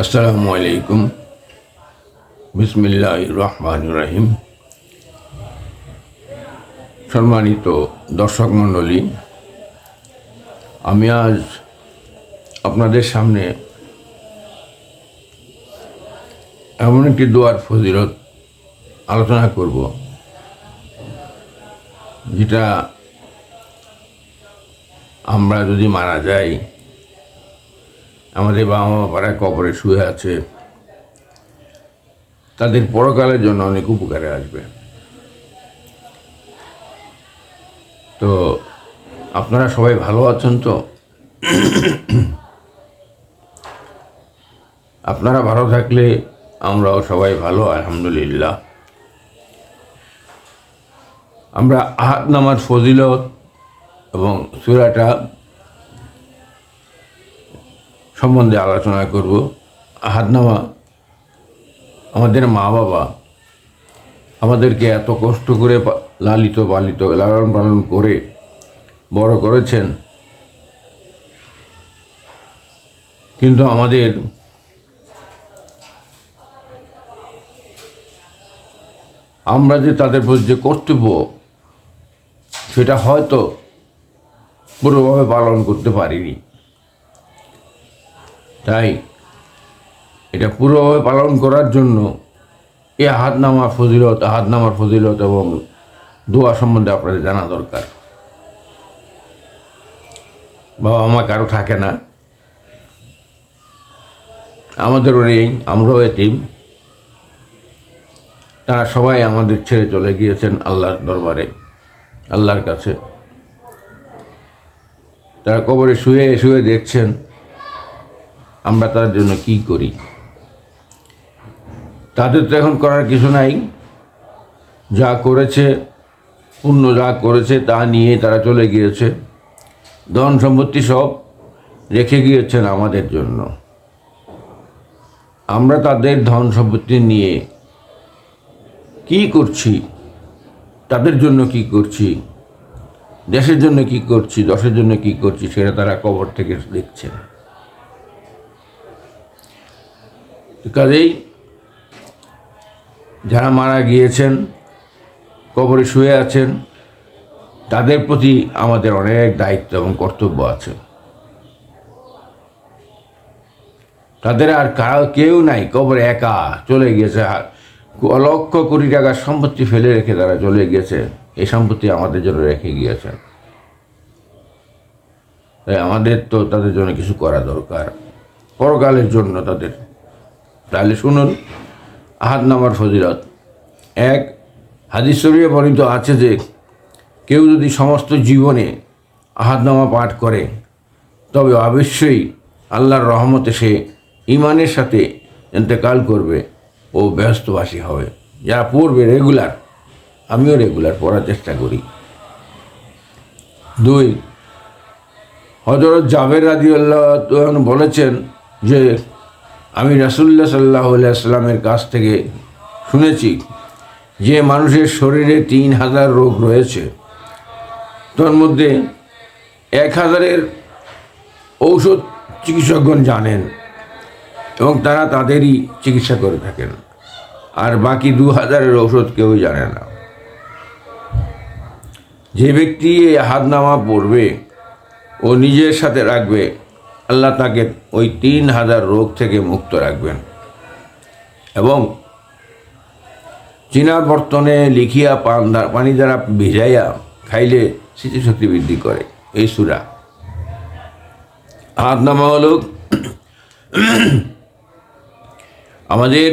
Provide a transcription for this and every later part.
আসসালামু আলাইকুম। বিসমিল্লাহ রহমান রহিম। সম্মানিত দর্শক মণ্ডলী, আমি আজ আপনাদের সামনে এমন একটি দোয়ার ফজিলত আলোচনা করব, যেটা আমরা যদি মারা যাই আমাদের বাবা মা পাড়ায় কবরে শুয়ে আছে। তাদের পরকালের জন্য অনেক উপকারে আসবে। তো আপনারা সবাই ভালো আছেন তো? আপনারা ভালো থাকলে আমরাও সবাই ভালো, আলহামদুলিল্লাহ। আমরা আহাত নামার ফজিলত এবং সুরাটা সম্বন্ধে আলোচনা করব। হাতনামা, আমাদের মা বাবা আমাদেরকে এত কষ্ট করে লালিত পালিত, লালন পালন করে বড় করেছেন। কিন্তু আমাদের আমরা যে তাদের প্রতি যে কর্তব্য, সেটা হয়তো পুরোভাবে পালন করতে পারিনি। তাই এটা পুরোভাবে পালন করার জন্য এ হাতনামার ফজিলত হাতনামার ফজিলত এবং দোয়া সম্বন্ধে আপনাদের জানা দরকার। বাবা মা কারও থাকে না। আমাদেরও নেই, আমরাও এটিম তারা সবাই আমাদের ছেড়ে চলে গিয়েছেন আল্লাহর দরবারে, আল্লাহর কাছে। তারা কবরে শুয়ে শুয়ে দেখছেন। আমরা তার জন্য কি করি? তাদের তো এখন করার কিছু নাই। যা করেছে, পুণ্য যা করেছে, তা নিয়ে তারা চলে গিয়েছে। ধন সম্পত্তি সব রেখে গিয়েছেন আমাদের জন্য। আমরা তাদের ধন সম্পত্তি নিয়ে কি করছি? তাদের জন্য কি করছি? দেশের জন্য কি করছি? দশের জন্য কি করছি? সেটা তারা কবর থেকে দেখছে তো কাজেই যারা মারা গিয়েছেন, কবরে শুয়ে আছেন, তাদের প্রতি আমাদের অনেক দায়িত্ব এবং কর্তব্য আছে। তাদের আর কারও কেউ নাই, কবরে একা চলে গিয়েছে। লক্ষ কোটি টাকার সম্পত্তি ফেলে রেখে তারা চলে গিয়েছে। এই সম্পত্তি আমাদের জন্য রেখে গিয়েছেন। তাই আমাদের তো তাদের জন্য কিছু করা দরকার। পরকালের জন্য তাদের তাহলে শুনুন, আহাদ নামার ফজিলত। এক, হাদিস বর্ণিত আছে যে, কেউ যদি সমস্ত জীবনে আহাদনামা পাঠ করে, তবে অবশ্যই আল্লাহর রহমতে সে ইমানের সাথে ইন্তেকাল করবে ও ব্যস্তবাসী হবে। যারা পড়বে রেগুলার, আমিও রেগুলার পড়ার চেষ্টা করি। দুই হজরত জাভের রাজি আল্লাহ বলেছেন যে আমি রাসুল্লাহ সাল্লাহ সাল্লামের কাছ থেকে শুনেছি যে মানুষের শরীরে তিন হাজার রোগ রয়েছে। তার মধ্যে এক হাজারের ঔষধ চিকিৎসকগণ জানেন এবং তারা তাদেরই চিকিৎসা করে থাকেন। আর বাকি দু হাজারের ঔষধ কেউ জানে না। যে ব্যক্তি এই হাতনামা পড়বে, ও নিজের সাথে রাখবে আল্লাহ তাকে ওই তিন হাজার রোগ থেকে মুক্ত রাখবেন। এবং চীনা বর্তনে লিখিয়া পান পানি দ্বারা ভিজাইয়া খাইলে স্মৃতিশক্তি বৃদ্ধি করে। এই সুরা। হাত নামা হল, আমাদের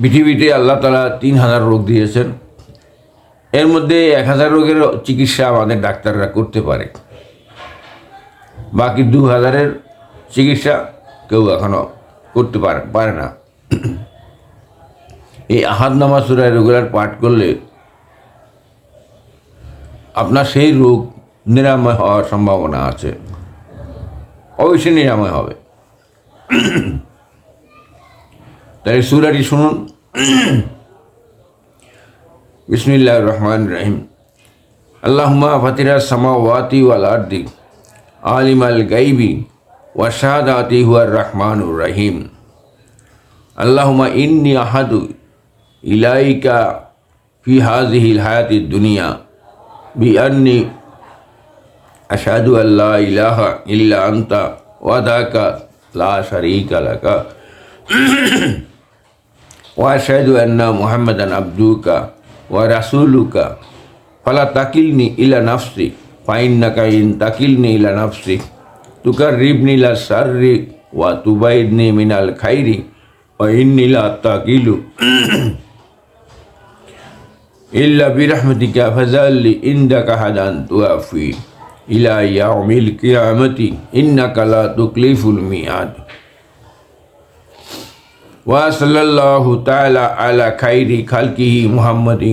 পৃথিবীতে আল্লাহ তালা তিন হাজার রোগ দিয়েছেন। এর মধ্যে এক হাজার রোগের চিকিৎসা আমাদের ডাক্তাররা করতে পারে। বাকি দু হাজারের চিকিৎসা কেউ এখনও করতে পারে পারে না। এই আহাদ নামাজ সুরায় রেগুলার পাঠ করলে আপনার সেই রোগ নিরাময় হওয়ার সম্ভাবনা আছে। অবশ্যই নিরাময় হবে। তাই সুরাটি শুনুন। বিসমিল্লাহ রহমান রহিম। আল্লাহুমা ফাতিরা সামাওয়াতি ওয়াল আরদি। عالم الغيب وشهادات هو الرحمن الرحيم. اللهم إني أحد إليك في هذه الحياة الدنيا بأني أشهد أن لا إله إلا أنت وذاك لا شريك لك. وأشهد أن محمدا عبدك ورسولك. فلا تكلني إلى نفسي. فإنك إن تكلني إلى نفسي تقربني إلى الشر وتبعدني من الخير وإني لا أتكل إلا برحمتك فزل عندك حدا توفي إلى يوم القيامة إنك لا تخلف الميعاد وصلى الله تعالى على خير خلقه محمد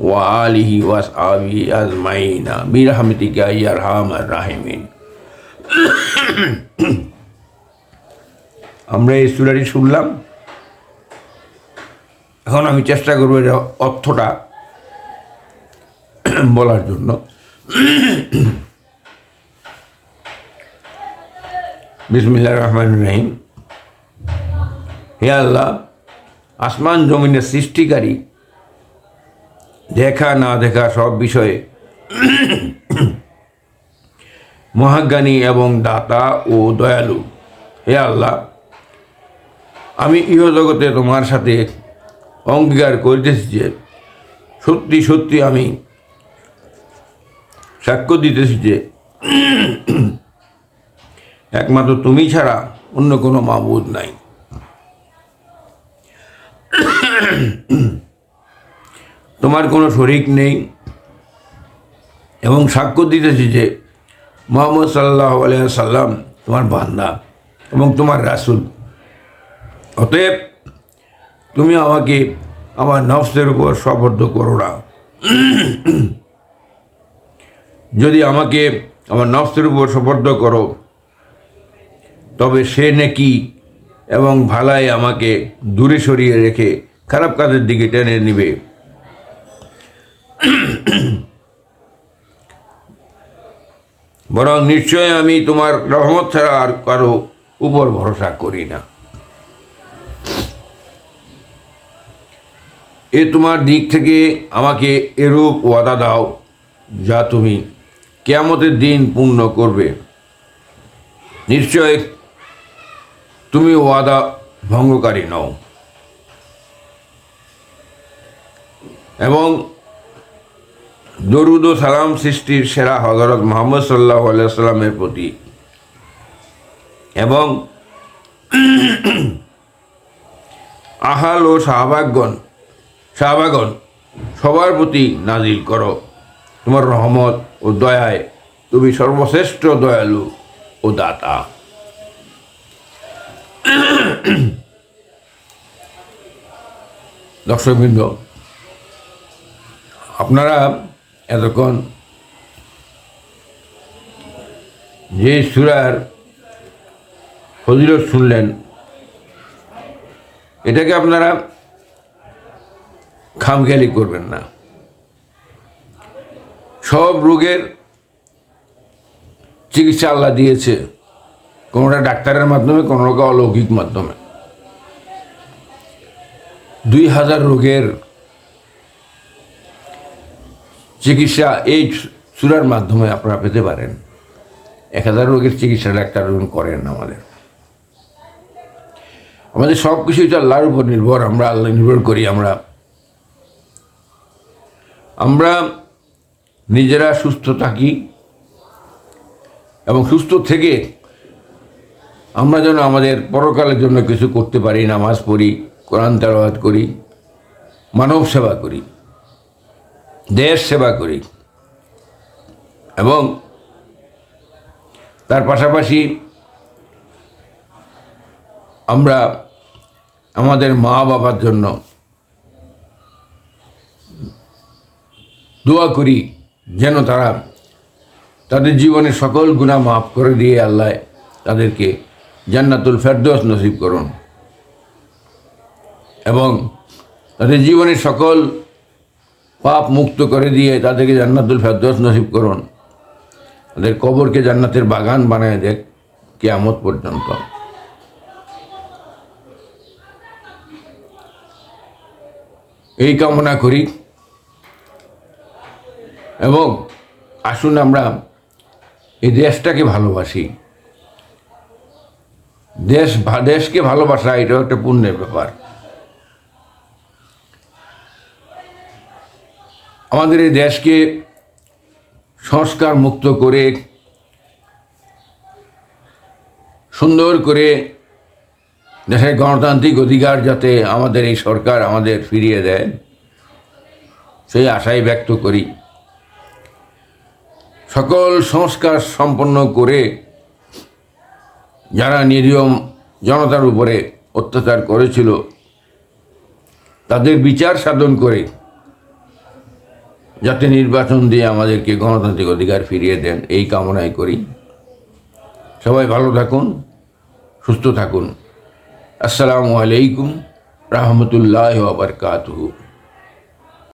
وآله وأصحابه أجمعين برحمتك يا أرحم الراحمين আমরা এই সুরাটি শুনলাম এখন আমি চেষ্টা করবো এর অর্থটা বলার জন্য বিসমিল্লাহ রহমান রহিম হে আল্লাহ আসমান জমিনের সৃষ্টিকারী দেখা, না দেখা সব বিষয়ে মহাজ্ঞানী এবং দাতা ও দয়ালু। হে আল্লাহ, আমি ইহজগতে তোমার সাথে অঙ্গীকার করিতেছি যে সত্যি সত্যি আমি সাক্ষ্য দিতেছি যে একমাত্র তুমি ছাড়া অন্য কোনো মাবুদ নাই। তোমার কোনো শরিক নেই। এবং সাক্ষ্য দিতেছি যে মোহাম্মদ সাল্লাহ সাল্লাম তোমার বান্দা এবং তোমার রাসুল। অতএব তুমি আমাকে আমার নফসের উপর সবদ্ধ করো না। যদি আমাকে আমার নফসের উপর সবদ্ধ করো, তবে সে নাকি এবং ভালাই আমাকে দূরে সরিয়ে রেখে খারাপ কাজের দিকে টেনে নিবে। বরং নিশ্চয় আমি তোমার রহমত ছাড়া আর কারও উপর ভরসা করি না। এ তোমার দিক থেকে আমাকে এরূপ ওয়াদা দাও, যা তুমি কেয়ামতের দিন পূর্ণ করবে। নিশ্চয় তুমি ওয়াদা ভঙ্গকারী নও। এবং দরুদ ও সালাম সৃষ্টির সেরা হজরত মোহাম্মদ সাল্লাহ সাল্লামের প্রতি। এবং আহাল ও শাহবাগগণ শাহবাগন সবার প্রতি নাজিল করো। তোমার রহমত ও দয়ায় তুমি সর্বশ্রেষ্ঠ দয়ালু ও দাতা। দর্শকবৃন্দ, আপনারা এতক্ষণ যে সুরার ফজিলত শুনলেন, এটাকে আপনারা খামখেয়ালি করবেন না। সব রোগের চিকিৎসা আল্লাহ দিয়েছে, কোনোটা ডাক্তারের মাধ্যমে, কোনোটা অলৌকিক মাধ্যমে। দুই হাজার রোগের চিকিৎসা এই চূড়ার মাধ্যমে আপনারা পেতে পারেন। এক হাজার রোগের চিকিৎসা ডাক্তার করেন আমাদের। আমাদের সব কিছুই তো আল্লাহর উপর নির্ভর, আমরা আল্লাহ নির্ভর করি আমরা। আমরা নিজেরা সুস্থ থাকি এবং সুস্থ থেকে আমরা যেন আমাদের পরকালের জন্য কিছু করতে পারি, নামাজ পড়ি, কোরআন তেলাওয়াত করি, মানব সেবা করি। দেশ সেবা করি। এবং তার পাশাপাশি আমরা আমাদের মা বাবার জন্য দোয়া করি যেন তারা তাদের জীবনের সকল গুণা মাফ করে দিয়ে আল্লাহ তাদেরকে জান্নাতুল ফেরদোস নসিব করুন। এবং তাদের জীবনের সকল পাপ মুক্ত করে দিয়ে তাদেরকে জান্নাতুল ফেরদোস নসিব করুন। তাদের কবরকে জান্নাতের বাগান বানায় দেখ, কেয়ামত পর্যন্ত। এই কামনা করি। এবং আসুন আমরা এই দেশটাকে ভালোবাসি। দেশ দেশকে ভালোবাসা এটাও একটা পুণ্যের ব্যাপার। আমাদের এই দেশকে সংস্কার মুক্ত করে, সুন্দর করে দেশের গণতান্ত্রিক অধিকার যাতে আমাদের এই সরকার আমাদের ফিরিয়ে দেয়, সেই আশাই ব্যক্ত করি। সকল সংস্কার সম্পন্ন করে যারা নিরীহ জনতার উপরে অত্যাচার করেছিল, তাদের বিচার সাধন করে যাতে নির্বাচন দিয়ে আমাদেরকে গণতান্ত্রিক অধিকার ফিরিয়ে দেন, এই কামনাই করি। সবাই ভালো থাকুন, সুস্থ থাকুন। আসসালামু আলাইকুম, রহমতুল্লাহ বারকাতুহু।